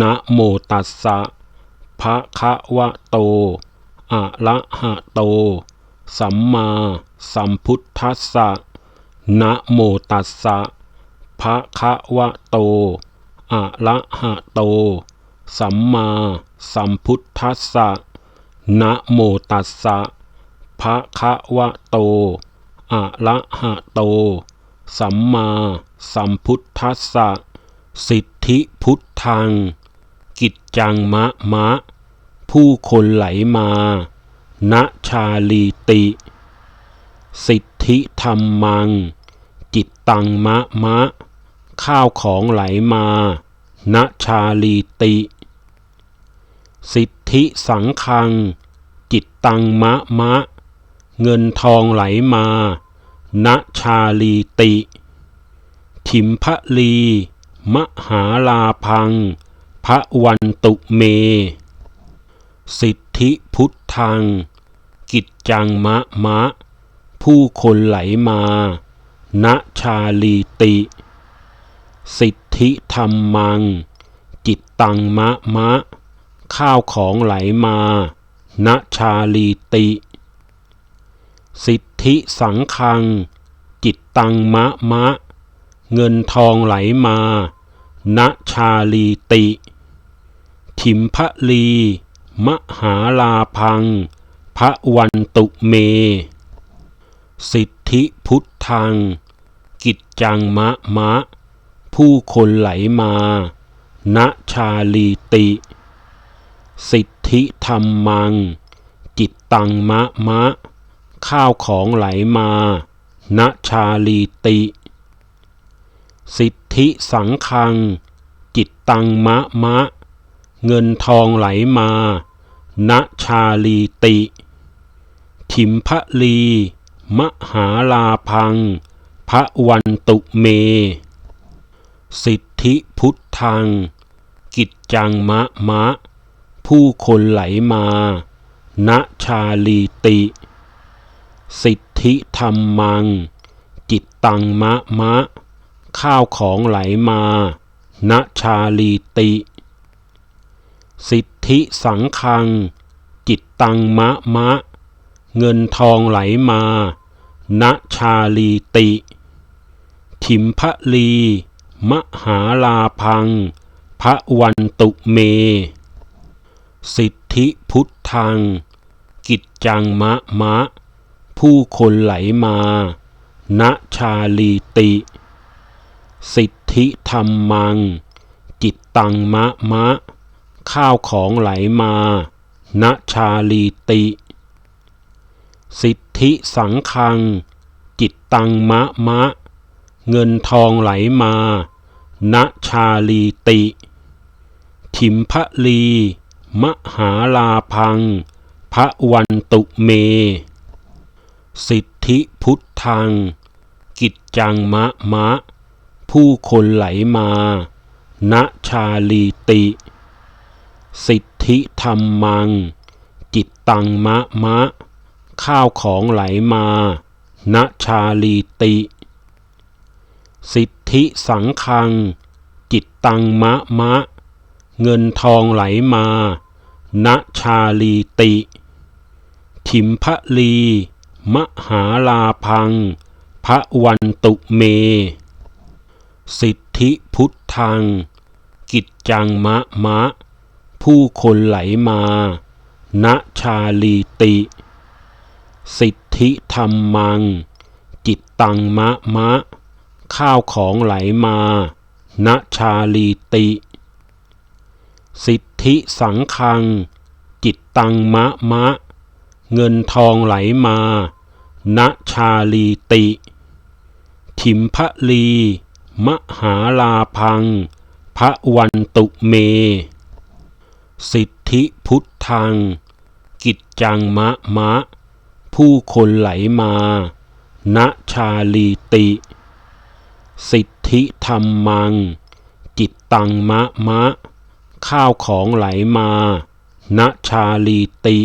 นะโมตัสสะภะคะวะโต อะระหะโต สัมมาสัมพุทธัสสะนะโมตัสสะภะคะวะโต อะระหะโต สัมมาสัมพุทธัสสะนะโมตัสสะภะคะวะโต อะระหะโต สัมมาสัมพุทธัสสะสิท ธิพุทธัง กิจจังมะมะ ผู้คนไหลมาณชาลีติ สิทธิธรรมัง จิตตังมะมะ ข้าวของไหลมาณชาลีติ สิทธิสังคัง จิตตังมะมะ เงินทองไหลมาณชาลีติ ถิมพะลี มหาลาพังพระวันตุเม สิทธิพุทธัง กิจจังมะมะ ผู้คนไหลมา ณชาลีติ สิทธิธรรมัง จิตตังมะมะ ข้าวของไหลมา ณชาลีติ สิทธิสังคัง จิตตังมะมะ เงินทองไหลมาณชาลีติ ถิมพะลี มหาลาพัง พระวันตุเม สิทธิพุทธัง กิจจังมะมะ ผู้คนไหลมาณชาลีติ สิทธิธรรมัง จิตตังมะมะ ข้าวของไหลมาณชาลีติ สิทธิสังคัง จิตตังมะมะ เงินทองไหลมาณชาลีติ ถิมพะลี มหาลาพัง พระวันตุเม สิทธิพุทธัง กิจจังมะมะ ผู้คนไหลมาณชาลีติ สิทธิธรรมัง จิตตังมะมะ ข้าวของไหลมาณชาลีติ สิทธิสังคัง จิตตังมะมะ เงินทองไหลมาณชาลีติ ถิมพะลี มหาลาพัง พระวันตุเม สิทธิพุทธัง กิจจังมะมะ ผู้คนไหลมาณชาลีติ สิทธิธรรมัง จิตตังมะมะ ข้าวของไหลมาณชาลีติ สิทธิสังคัง จิตตังมะมะ เงินทองไหลมาณชาลีติถิมพะลี มหาลาพัง พระวันตุเม สิทธิพุทธัง กิจจังมะมะ ผู้คนไหลมา ณ ชาลีติ สิทธิธรรมัง จิตตังมะมะ ข้าวของไหลมา ณ ชาลีติ สิทธิสังคัง จิตตังมะมะ เงินทองไหลมา ณ ชาลีติ ถิมพะลี มหาลาพัง พระวันตุเม สิทธิพุทธัง กิจจังมะมะ ผู้คนไหลมาณชาลีติ สิทธิธรรมัง จิตตังมะมะ ข้าวของไหลมาณชาลีติ สิทธิสังคัง จิตตังมะมะ เงินทองไหลมาณชาลีติถิมพะลี มหาลาพัง พระวันตุเม สิทธิพุทธัง กิจจังมะมะ ผู้คนไหลมา ณชาลีติ สิทธิธรรมัง จิตตังมะมะ ข้าวของไหลมา ณชาลีติ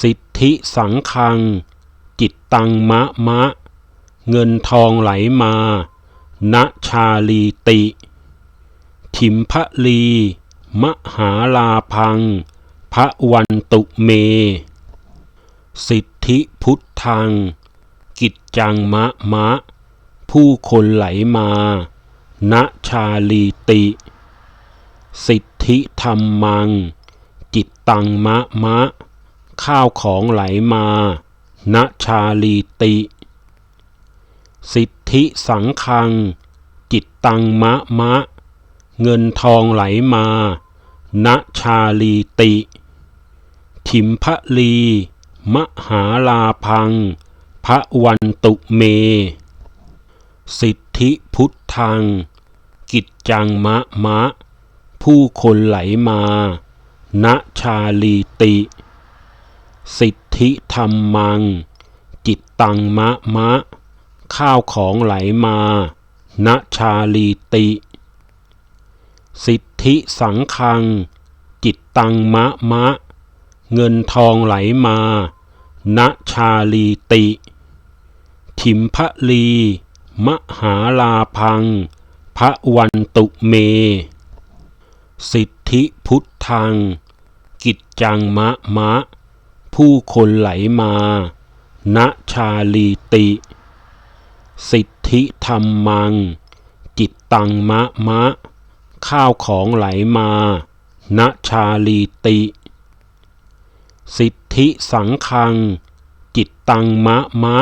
สิทธิสังคัง จิตตังมะมะ เงินทองไหลมาณชาลีติ ถิมพะลี มหาลาพัง พระวันตุเม สิทธิพุทธัง กิจจังมะมะ ผู้คนไหลมาณชาลีติ สิทธิธรรมัง จิตตังมะมะ ข้าวของไหลมาณชาลีติ สิทธิสังคัง จิตตังมะมะ เงินทองไหลมาณชาลีติ ถิมพะลี มหาลาพัง พระวันตุเม สิทธิพุทธัง กิจจังมะมะ ผู้คนไหลมาณชาลีติ สิทธิธรรมัง จิตตังมะมะ ข้าวของไหลมาณชาลีติ สิทธิสังคัง จิตตังมะมะ เงินทองไหลมาณชาลีติ ถิมพะลี มหาลาพัง พระวันตุเม สิทธิพุทธัง กิจจังมะมะ ผู้คนไหลมาณชาลีติ สิทธิธรรมัง จิตตังมะมะ ข้าวของไหลมาณชาลีติ สิทธิสังคัง จิตตังมะมะ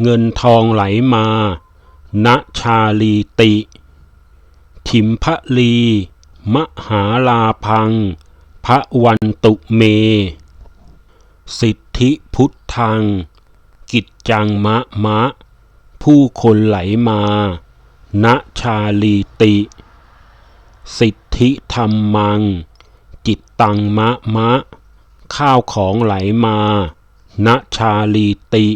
เงินทองไหลมาณชาลีติ ถิมพะลี มหาลาพัง พระวันตุเม สิทธิพุทธัง กิจจังมะมะ ผู้คนไหลมาณชาลีติ สิทธิธรรมัง จิตตังมะมะ ข้าวของไหลมาณชาลีติ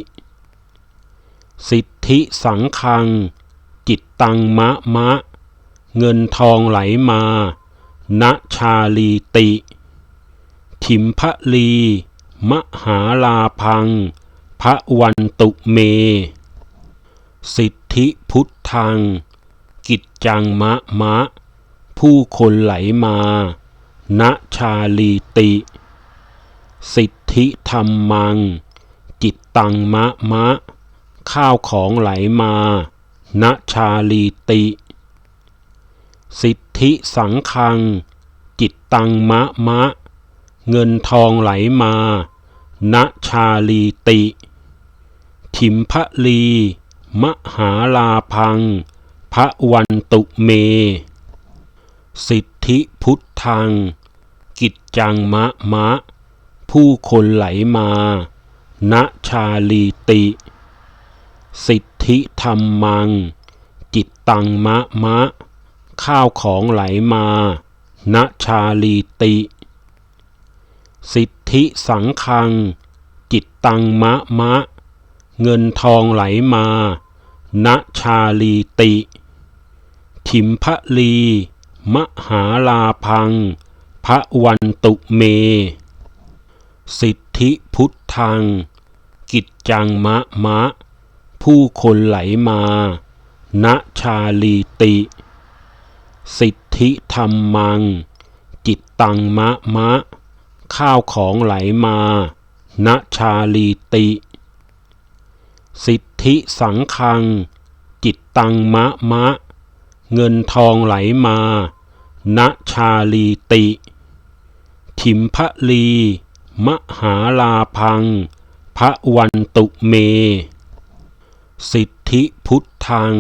สิทธิสังคัง จิตตังมะมะ เงินทองไหลมาณชาลีติ ถิมพะลี มหาลาพัง พระวันตุเม สิทธิพุทธัง กิจจังมะมะ ผู้คนไหลมาณชาลีติ สิทธิธรรมัง จิตตังมะมะ ข้าวของไหลมาณชาลีติ สิทธิสังคัง จิตตังมะมะ เงินทองไหลมาณชาลีติ ถิมพะลี มหาลาพัง พระวันตุเม สิทธิพุทธัง กิจจังมะมะ ผู้คนไหลมาณชาลีติ สิทธิธรรมัง จิตตังมะมะ ข้าวของไหลมาณชาลีติ สิทธิสังคัง จิตตังมะมะ เงินทองไหลมา ณชาลีติ ถิมพะลี มหาลาพัง พระวันตุเม สิทธิพุทธัง กิจจังมะมะ ผู้คนไหลมาณชาลีติ สิทธิธรรมัง จิตตังมะมะ ข้าวของไหลมาณชาลีติ สิทธิสังคัง จิตตังมะมะ เงินทองไหลมาณชาลีติ ถิมพะลี มหาลาพัง พระวันตุเม สิทธิพุทธัง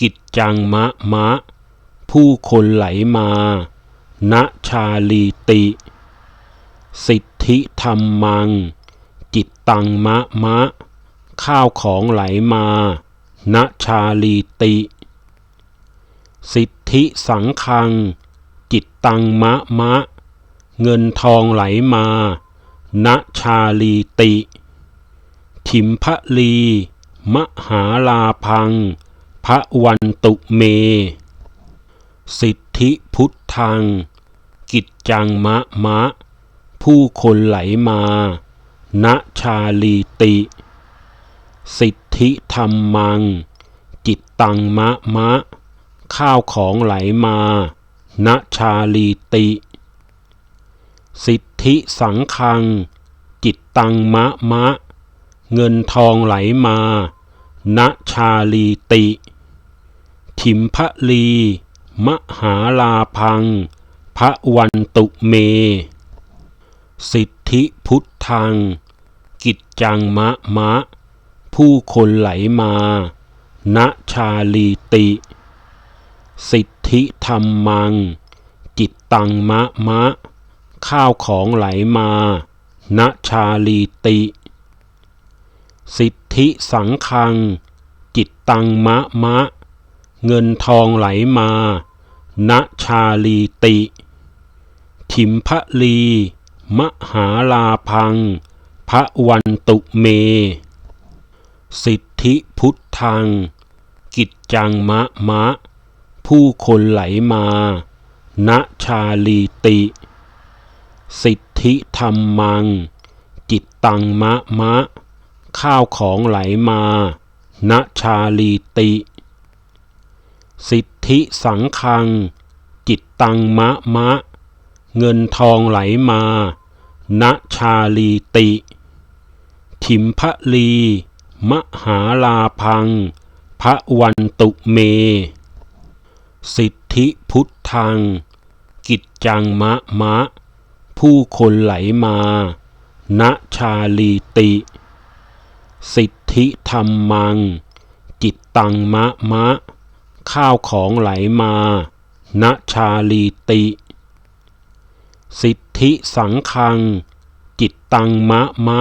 กิจจังมะมะ ผู้คนไหลมาณชาลีติ สิทธิธรรมัง จิตตังมะมะ ข้าวของไหลมาณชาลีติ สิทธิสังคัง จิตตังมะมะ เงินทองไหลมาณชาลีติ ถิมพะลี มหาลาพัง พระวันตุเม สิทธิพุทธัง กิจจังมะมะ ผู้คนไหลมาณชาลีติ สิทธิธรรมัง จิตตังมะมะ ข้าวของไหลมาณชาลีติ สิทธิสังคัง จิตตังมะมะ เงินทองไหลมาณชาลีติ ถิมพะลี มหาลาพัง พระวันตุเม สิทธิพุทธัง กิจจังมะมะ ผู้คนไหลมาณชาลีติ สิทธิธรรมัง จิตตังมะมะ ข้าวของไหลมาณชาลีติ สิทธิสังคัง จิตตังมะมะ เงินทองไหลมาณชาลีติ ถิมพะลี มหาลาพัง พระวันตุเม สิทธิพุทธัง กิจจังมะมะ ผู้คนไหลมาณชาลีติ สิทธิธรรมัง จิตตังมะมะ ข้าวของไหลมาณชาลีติ สิทธิสังคัง จิตตังมะมะ เงินทองไหลมาณชาลีติ ถิมพะลี มหาลาพัง พระวันตุเม สิทธิพุทธัง กิจจังมะมะ ผู้คนไหลมา ณชาลีติ สิทธิธรรมัง จิตตังมะมะ ข้าวของไหลมา ณชาลีติ สิทธิสังคัง จิตตังมะมะ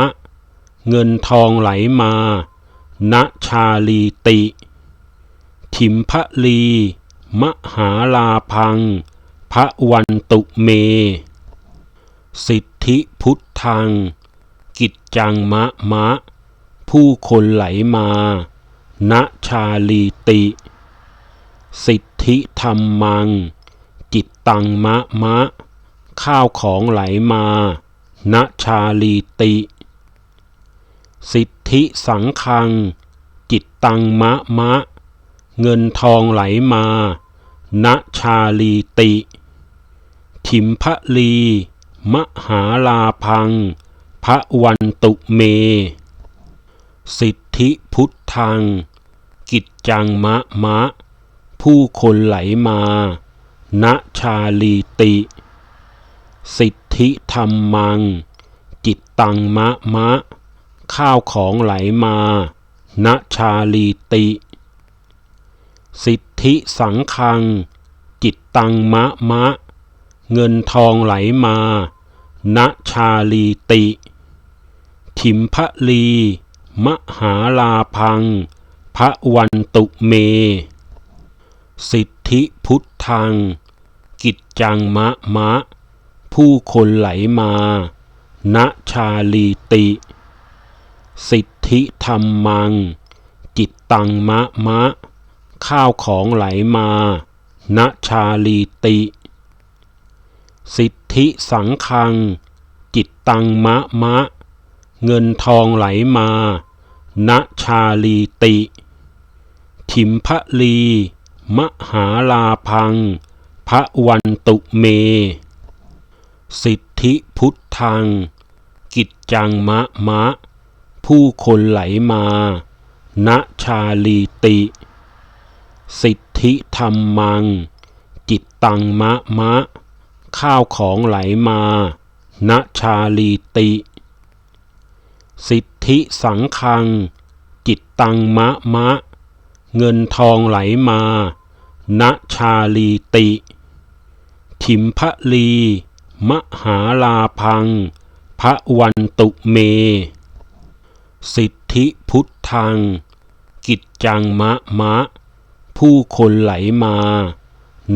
เงินทองไหลมา ณชาลีติ ถิมพะลี มหาลาพัง พระวันตุเม สิทธิพุทธัง กิจจังมะมะ ผู้คนไหลมาณชาลีติ สิทธิธรรมัง จิตตังมะมะ ข้าวของไหลมาณชาลีติ สิทธิสังคัง จิตตังมะมะ เงินทองไหลมาณชาลีติ ถิมพะลี มหาลาพัง พระวันตุเม สิทธิพุทธัง กิจจังมะมะ ผู้คนไหลมาณชาลีติ สิทธิธรรมัง จิตตังมะมะ ข้าวของไหลมาณชาลีติ สิทธิสังคัง จิตตังมะมะ เงินทองไหลมาณชาลีติ ถิมพะลี มหาลาพัง พระวันตุเม สิทธิพุทธัง กิจจังมะมะ ผู้คนไหลมาณชาลีติ สิทธิธรรมัง จิตตังมะมะ ข้าวของไหลมาณชาลีติ สิทธิสังคัง จิตตังมะมะ เงินทองไหลมาณชาลีติ ถิมพะลี มหาลาพัง พระวันตุเม สิทธิพุทธัง กิจจังมะมะ ผู้คนไหลมาณชาลีติ สิทธิธรรมัง จิตตังมะมะ ข้าวของไหลมาณชาลีติ สิทธิสังคัง จิตตังมะมะ เงินทองไหลมาณชาลีติ ถิมพะลี มหาลาพัง พระวันตุเม สิทธิพุทธัง กิจจังมะมะ ผู้คนไหลมา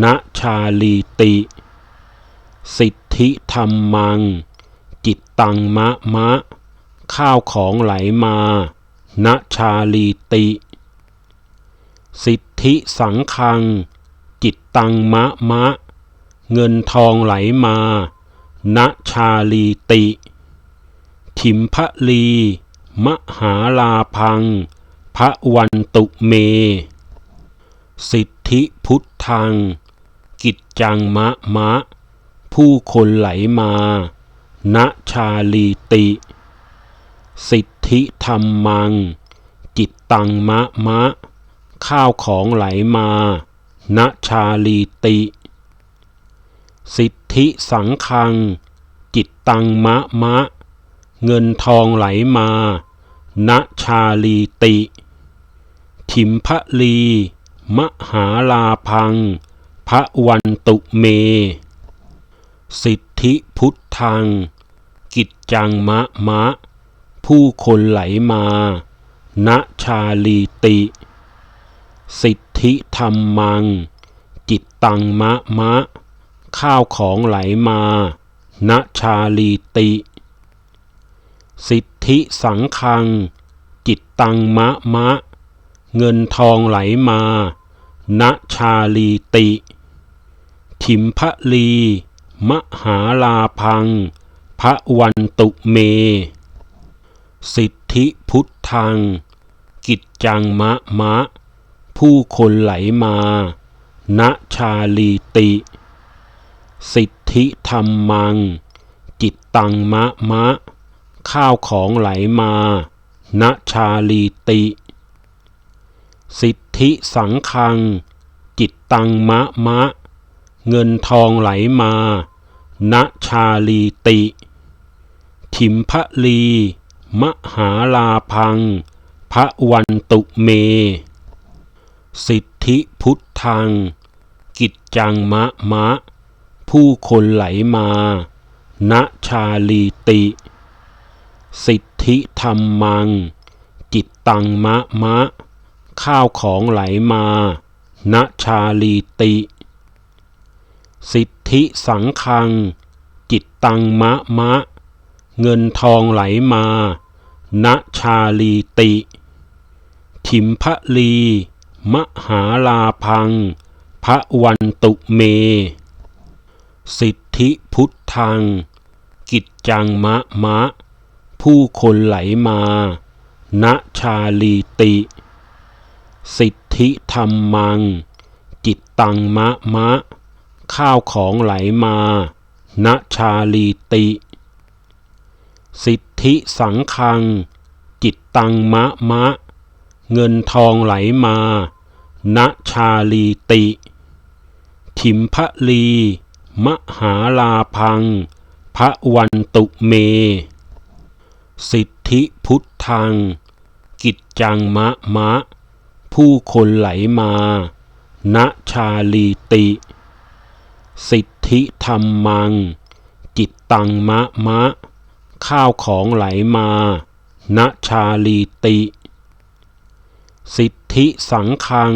ณชาลีติ สิทธิธรรมัง จิตตังมะมะ ข้าวของไหลมาณชาลีติ สิทธิสังคัง จิตตังมะมะ เงินทองไหลมาณชาลีติ ถิมพะลี มหาลาพัง พระวันตุเม สิทธิพุทธัง กิจจังมะมะ ผู้คนไหลมาณชาลีติ สิทธิธรรมัง จิตตังมะมะ ข้าวของไหลมาณชาลีติ สิทธิสังคัง จิตตังมะมะ เงินทองไหลมา ณชาลีติ ถิมพะลี มหาลาพัง พระวันตุเม สิทธิพุทธัง กิจจังมะมะ ผู้คนไหลมาณชาลีติ สิทธิธรรมัง จิตตังมะมะ ข้าวของไหลมาณชาลีติ สิทธิสังคัง จิตตังมะมะ เงินทองไหลมาณชาลีติ ถิมพะลี มหาลาพัง พระวันตุเม สิทธิพุทธัง กิจจังมะมะ ผู้คนไหลมาณชาลีติ สิทธิธรรมัง จิตตังมะมะ ข้าวของไหลมาณชาลีติ สิทธิสังคัง จิตตังมะมะ เงินทองไหลมาณชาลีติ ถิมพะลี มหาลาพัง พระวันตุเม สิทธิพุทธัง กิจจังมะมะ ผู้คนไหลมาณชาลีติ สิทธิธรรมัง จิตตังมะมะ ข้าวของไหลมาณชาลีติ สิทธิสังคัง จิตตังมะมะ เงินทองไหลมาณชาลีติ ถิมพะลี มหาลาพัง พระวันตุเม สิทธิพุทธัง กิจจังมะมะ ผู้คนไหลมาณชาลีติ สิทธิธรรมัง จิตตังมะมะ ข้าวของไหลมาณชาลีติ สิทธิสังคัง จิตตังมะมะ เงินทองไหลมาณชาลีติ ถิมพะลี มหาลาพัง พระวันตุเม สิทธิพุทธัง กิจจังมะมะ ผู้คนไหลมาณชาลีติ สิทธิธรรมัง จิตตังมะมะ ข้าวของไหลมาณชาลีติ สิทธิสังคัง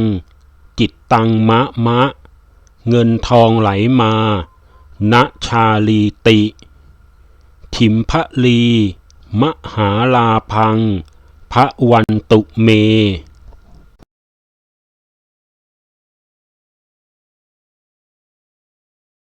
จิตตังมะมะ เงินทองไหลมาณชาลีติ ถิมพะลี มหาลาพังพระวันตุเม